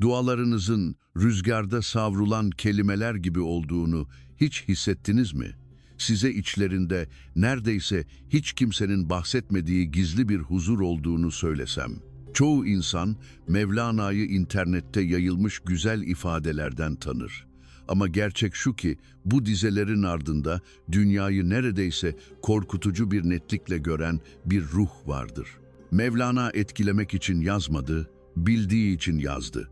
Dualarınızın rüzgarda savrulan kelimeler gibi olduğunu hiç hissettiniz mi? Size içlerinde neredeyse hiç kimsenin bahsetmediği gizli bir huzur olduğunu söylesem. Çoğu insan Mevlana'yı internette yayılmış güzel ifadelerden tanır. Ama gerçek şu ki bu dizelerin ardında dünyayı neredeyse korkutucu bir netlikle gören bir ruh vardır. Mevlana etkilemek için yazmadı, bildiği için yazdı.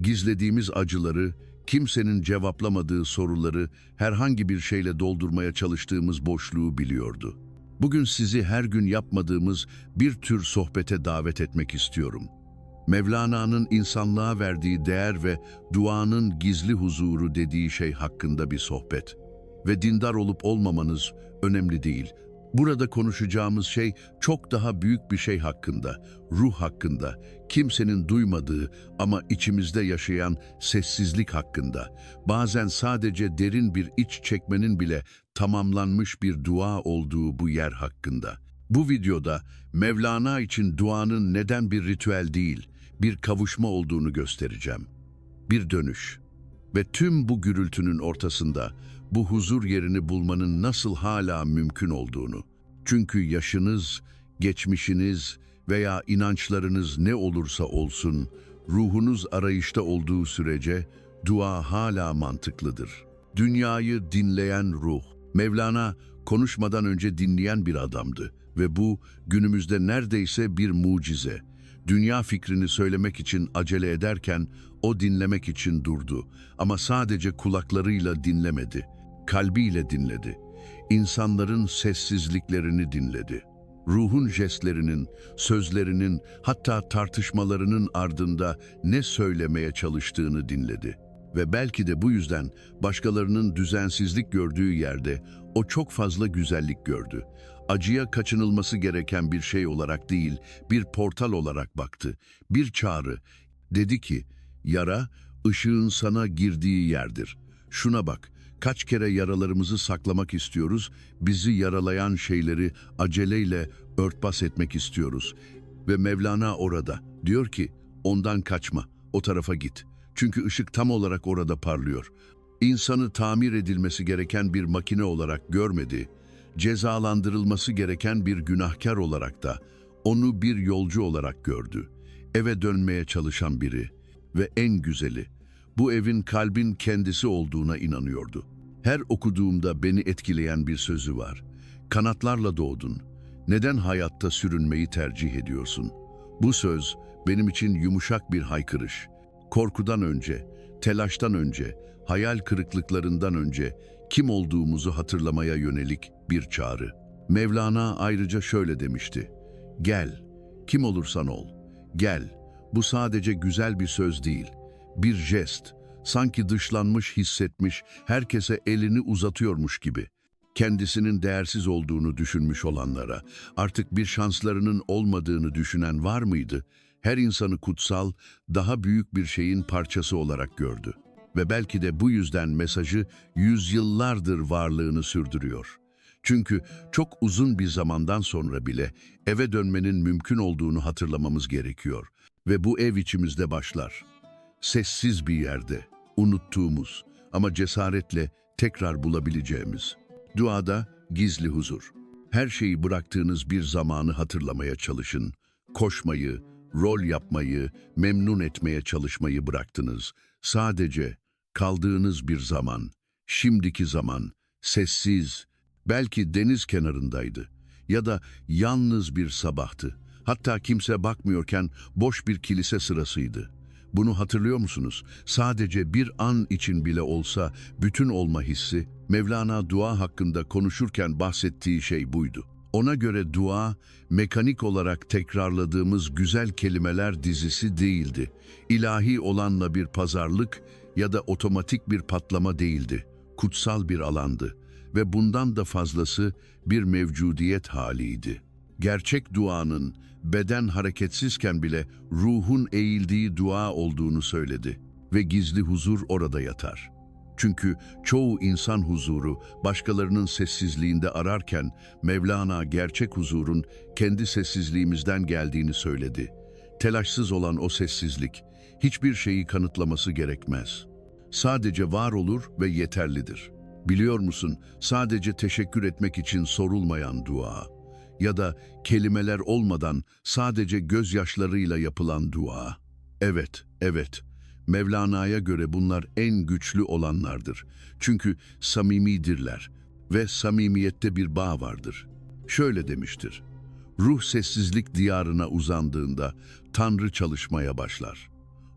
Gizlediğimiz acıları, kimsenin cevaplamadığı soruları herhangi bir şeyle doldurmaya çalıştığımız boşluğu biliyordu. Bugün sizi her gün yapmadığımız bir tür sohbete davet etmek istiyorum. Mevlana'nın insanlığa verdiği değer ve duanın gizli huzuru dediği şey hakkında bir sohbet. Ve dindar olup olmamanız önemli değil. Burada konuşacağımız şey çok daha büyük bir şey hakkında, ruh hakkında, kimsenin duymadığı ama içimizde yaşayan sessizlik hakkında, bazen sadece derin bir iç çekmenin bile tamamlanmış bir dua olduğu bu yer hakkında. Bu videoda Mevlana için duanın neden bir ritüel değil, bir kavuşma olduğunu göstereceğim. Bir dönüş. Ve tüm bu gürültünün ortasında bu huzur yerini bulmanın nasıl hala mümkün olduğunu. Çünkü yaşınız, geçmişiniz veya inançlarınız ne olursa olsun, ruhunuz arayışta olduğu sürece dua hala mantıklıdır. Dünyayı dinleyen ruh. Mevlana konuşmadan önce dinleyen bir adamdı ve bu günümüzde neredeyse bir mucize. Dünya fikrini söylemek için acele ederken o dinlemek için durdu ama sadece kulaklarıyla dinlemedi, kalbiyle dinledi. İnsanların sessizliklerini dinledi. Ruhun jestlerinin, sözlerinin, hatta tartışmalarının ardında ne söylemeye çalıştığını dinledi. Ve belki de bu yüzden başkalarının düzensizlik gördüğü yerde o çok fazla güzellik gördü. Acıya kaçınılması gereken bir şey olarak değil, bir portal olarak baktı. Bir çağrı. Dedi ki, yara, ışığın sana girdiği yerdir. Şuna bak, kaç kere yaralarımızı saklamak istiyoruz, bizi yaralayan şeyleri aceleyle örtbas etmek istiyoruz. Ve Mevlana orada. Diyor ki, ondan kaçma, o tarafa git. Çünkü ışık tam olarak orada parlıyor. İnsanı tamir edilmesi gereken bir makine olarak görmedi, cezalandırılması gereken bir günahkar olarak da onu bir yolcu olarak gördü. Eve dönmeye çalışan biri ve en güzeli, bu evin kalbin kendisi olduğuna inanıyordu. Her okuduğumda beni etkileyen bir sözü var. Kanatlarla doğdun. Neden hayatta sürünmeyi tercih ediyorsun? Bu söz benim için yumuşak bir haykırış. Korkudan önce, telaştan önce, hayal kırıklıklarından önce kim olduğumuzu hatırlamaya yönelik bir çağrı. Mevlana ayrıca şöyle demişti. Gel, kim olursan ol. Gel, bu sadece güzel bir söz değil. Bir jest, sanki dışlanmış hissetmiş, herkese elini uzatıyormuş gibi. Kendisinin değersiz olduğunu düşünmüş olanlara, artık bir şanslarının olmadığını düşünen var mıydı? Her insanı kutsal, daha büyük bir şeyin parçası olarak gördü. Ve belki de bu yüzden mesajı yüzyıllardır varlığını sürdürüyor. Çünkü çok uzun bir zamandan sonra bile eve dönmenin mümkün olduğunu hatırlamamız gerekiyor. Ve bu ev içimizde başlar. Sessiz bir yerde, unuttuğumuz ama cesaretle tekrar bulabileceğimiz. Duada gizli huzur. Her şeyi bıraktığınız bir zamanı hatırlamaya çalışın. Koşmayı, rol yapmayı, memnun etmeye çalışmayı bıraktınız. Sadece kaldığınız bir zaman, şimdiki zaman, sessiz, belki deniz kenarındaydı ya da yalnız bir sabahtı. Hatta kimse bakmıyorken boş bir kilise sırasıydı. Bunu hatırlıyor musunuz? Sadece bir an için bile olsa bütün olma hissi, Mevlana dua hakkında konuşurken bahsettiği şey buydu. Ona göre dua, mekanik olarak tekrarladığımız güzel kelimeler dizisi değildi. İlahi olanla bir pazarlık ya da otomatik bir patlama değildi. Kutsal bir alandı ve bundan da fazlası bir mevcudiyet haliydi. Gerçek duanın beden hareketsizken bile ruhun eğildiği dua olduğunu söyledi ve gizli huzur orada yatar. Çünkü çoğu insan huzuru başkalarının sessizliğinde ararken Mevlana gerçek huzurun kendi sessizliğimizden geldiğini söyledi. Telaşsız olan o sessizlik, hiçbir şeyi kanıtlaması gerekmez. Sadece var olur ve yeterlidir. Biliyor musun, sadece teşekkür etmek için sorulmayan dua ya da kelimeler olmadan sadece gözyaşlarıyla yapılan dua. Evet, evet. Mevlana'ya göre bunlar en güçlü olanlardır. Çünkü samimidirler ve samimiyette bir bağ vardır. Şöyle demiştir. Ruh sessizlik diyarına uzandığında Tanrı çalışmaya başlar.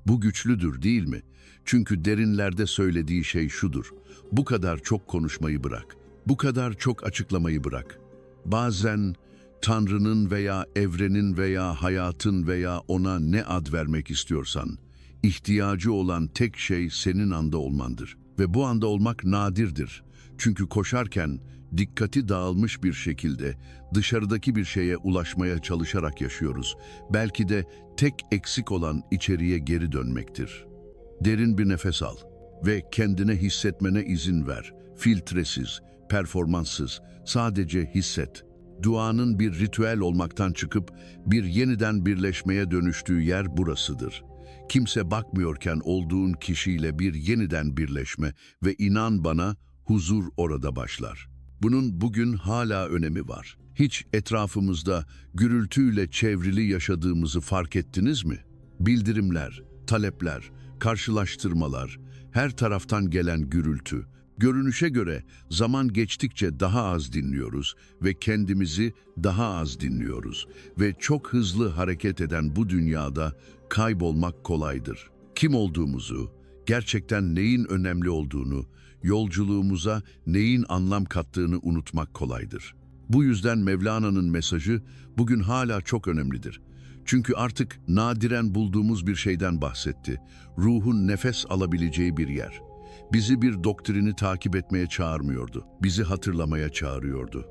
Bu güçlüdür değil mi? Çünkü derinlerde söylediği şey şudur. Bu kadar çok konuşmayı bırak. Bu kadar çok açıklamayı bırak. Bazen Tanrı'nın veya evrenin veya hayatın veya ona ne ad vermek istiyorsan, ihtiyacı olan tek şey senin anda olmandır. Ve bu anda olmak nadirdir. Çünkü koşarken dikkati dağılmış bir şekilde dışarıdaki bir şeye ulaşmaya çalışarak yaşıyoruz. Belki de tek eksik olan içeriye geri dönmektir. Derin bir nefes al ve kendine hissetmene izin ver. Filtresiz, performanssız, sadece hisset. Duanın bir ritüel olmaktan çıkıp bir yeniden birleşmeye dönüştüğü yer burasıdır. Kimse bakmıyorken olduğun kişiyle bir yeniden birleşme ve inan bana huzur orada başlar. Bunun bugün hala önemi var. Hiç etrafımızda gürültüyle çevrili yaşadığımızı fark ettiniz mi? Bildirimler, talepler, karşılaştırmalar, her taraftan gelen gürültü. Görünüşe göre zaman geçtikçe daha az dinliyoruz ve kendimizi daha az dinliyoruz ve çok hızlı hareket eden bu dünyada kaybolmak kolaydır. Kim olduğumuzu, gerçekten neyin önemli olduğunu, yolculuğumuza neyin anlam kattığını unutmak kolaydır. Bu yüzden Mevlana'nın mesajı bugün hala çok önemlidir. Çünkü artık nadiren bulduğumuz bir şeyden bahsetti. Ruhun nefes alabileceği bir yer. Bizi bir doktrini takip etmeye çağırmıyordu. Bizi hatırlamaya çağırıyordu.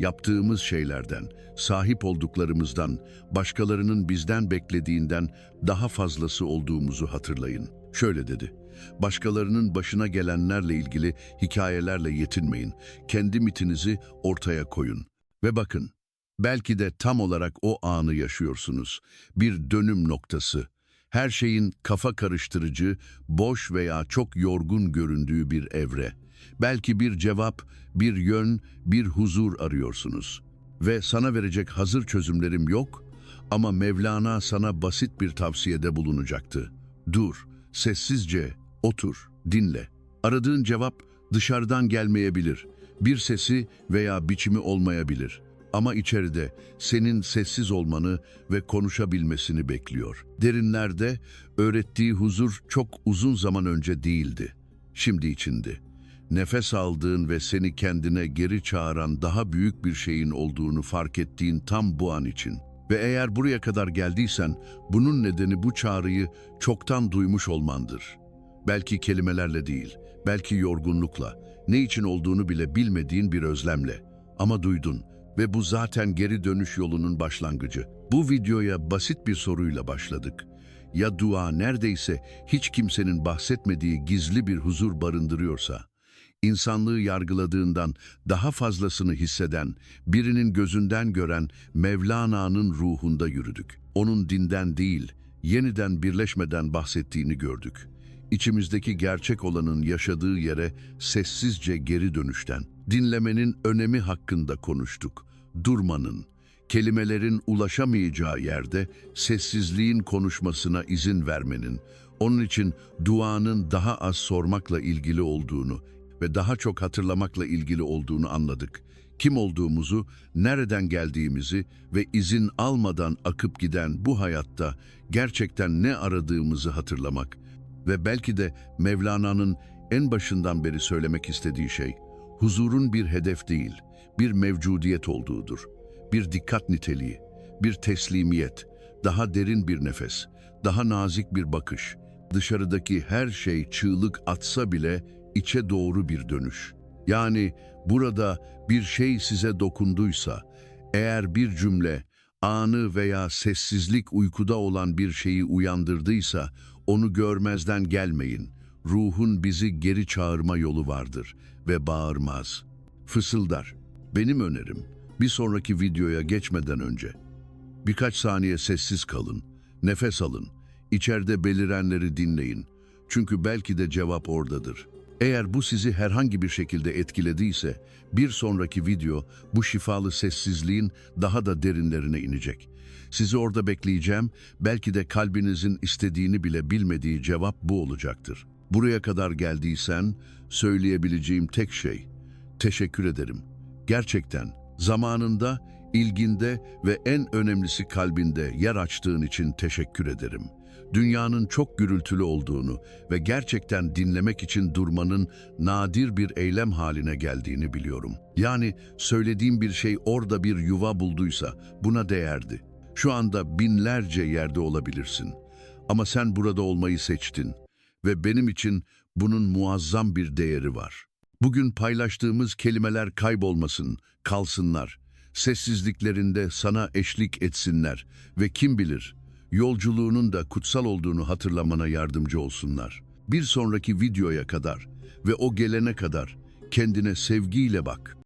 Yaptığımız şeylerden, sahip olduklarımızdan, başkalarının bizden beklediğinden daha fazlası olduğumuzu hatırlayın. Şöyle dedi. Başkalarının başına gelenlerle ilgili hikayelerle yetinmeyin. Kendi mitinizi ortaya koyun. Ve bakın, belki de tam olarak o anı yaşıyorsunuz. Bir dönüm noktası. Her şeyin kafa karıştırıcı, boş veya çok yorgun göründüğü bir evre. Belki bir cevap, bir yön, bir huzur arıyorsunuz. Ve sana verecek hazır çözümlerim yok ama Mevlana sana basit bir tavsiyede bulunacaktı. Dur, sessizce otur, dinle. Aradığın cevap dışarıdan gelmeyebilir. Bir sesi veya biçimi olmayabilir. Ama içeride senin sessiz olmanı ve konuşabilmesini bekliyor. Derinlerde öğrettiği huzur çok uzun zaman önce değildi. Şimdi içindi. Nefes aldığın ve seni kendine geri çağıran daha büyük bir şeyin olduğunu fark ettiğin tam bu an için. Ve eğer buraya kadar geldiysen, bunun nedeni bu çağrıyı çoktan duymuş olmandır. Belki kelimelerle değil, belki yorgunlukla, ne için olduğunu bile bilmediğin bir özlemle. Ama duydun ve bu zaten geri dönüş yolunun başlangıcı. Bu videoya basit bir soruyla başladık. Ya dua neredeyse hiç kimsenin bahsetmediği gizli bir huzur barındırıyorsa, insanlığı yargıladığından daha fazlasını hisseden, birinin gözünden gören Mevlana'nın ruhunda yürüdük. Onun dinden değil, yeniden birleşmeden bahsettiğini gördük. İçimizdeki gerçek olanın yaşadığı yere sessizce geri dönüşten, dinlemenin önemi hakkında konuştuk. Durmanın, kelimelerin ulaşamayacağı yerde sessizliğin konuşmasına izin vermenin, onun için duanın daha az sormakla ilgili olduğunu ve daha çok hatırlamakla ilgili olduğunu anladık. Kim olduğumuzu, nereden geldiğimizi ve izin almadan akıp giden bu hayatta gerçekten ne aradığımızı hatırlamak ve belki de Mevlana'nın en başından beri söylemek istediği şey, huzurun bir hedef değil, bir mevcudiyet olduğudur. Bir dikkat niteliği, bir teslimiyet, daha derin bir nefes, daha nazik bir bakış. Dışarıdaki her şey çığlık atsa bile içe doğru bir dönüş. Yani burada bir şey size dokunduysa, eğer bir cümle, anı veya sessizlik uykuda olan bir şeyi uyandırdıysa, onu görmezden gelmeyin. Ruhun bizi geri çağırma yolu vardır ve bağırmaz. Fısıldar. Benim önerim, bir sonraki videoya geçmeden önce birkaç saniye sessiz kalın, nefes alın, İçeride belirenleri dinleyin. Çünkü belki de cevap oradadır. Eğer bu sizi herhangi bir şekilde etkilediyse, bir sonraki video bu şifalı sessizliğin daha da derinlerine inecek. Sizi orada bekleyeceğim, belki de kalbinizin istediğini bile bilmediği cevap bu olacaktır. Buraya kadar geldiysen, söyleyebileceğim tek şey, teşekkür ederim. Gerçekten, zamanında, ilginde ve en önemlisi kalbinde yer açtığın için teşekkür ederim. Dünyanın çok gürültülü olduğunu ve gerçekten dinlemek için durmanın nadir bir eylem haline geldiğini biliyorum. Yani söylediğim bir şey orada bir yuva bulduysa buna değerdi. Şu anda binlerce yerde olabilirsin. Ama sen burada olmayı seçtin ve benim için bunun muazzam bir değeri var. Bugün paylaştığımız kelimeler kaybolmasın, kalsınlar. Sessizliklerinde sana eşlik etsinler ve kim bilir, yolculuğunun da kutsal olduğunu hatırlamana yardımcı olsunlar. Bir sonraki videoya kadar ve o gelene kadar kendine sevgiyle bak.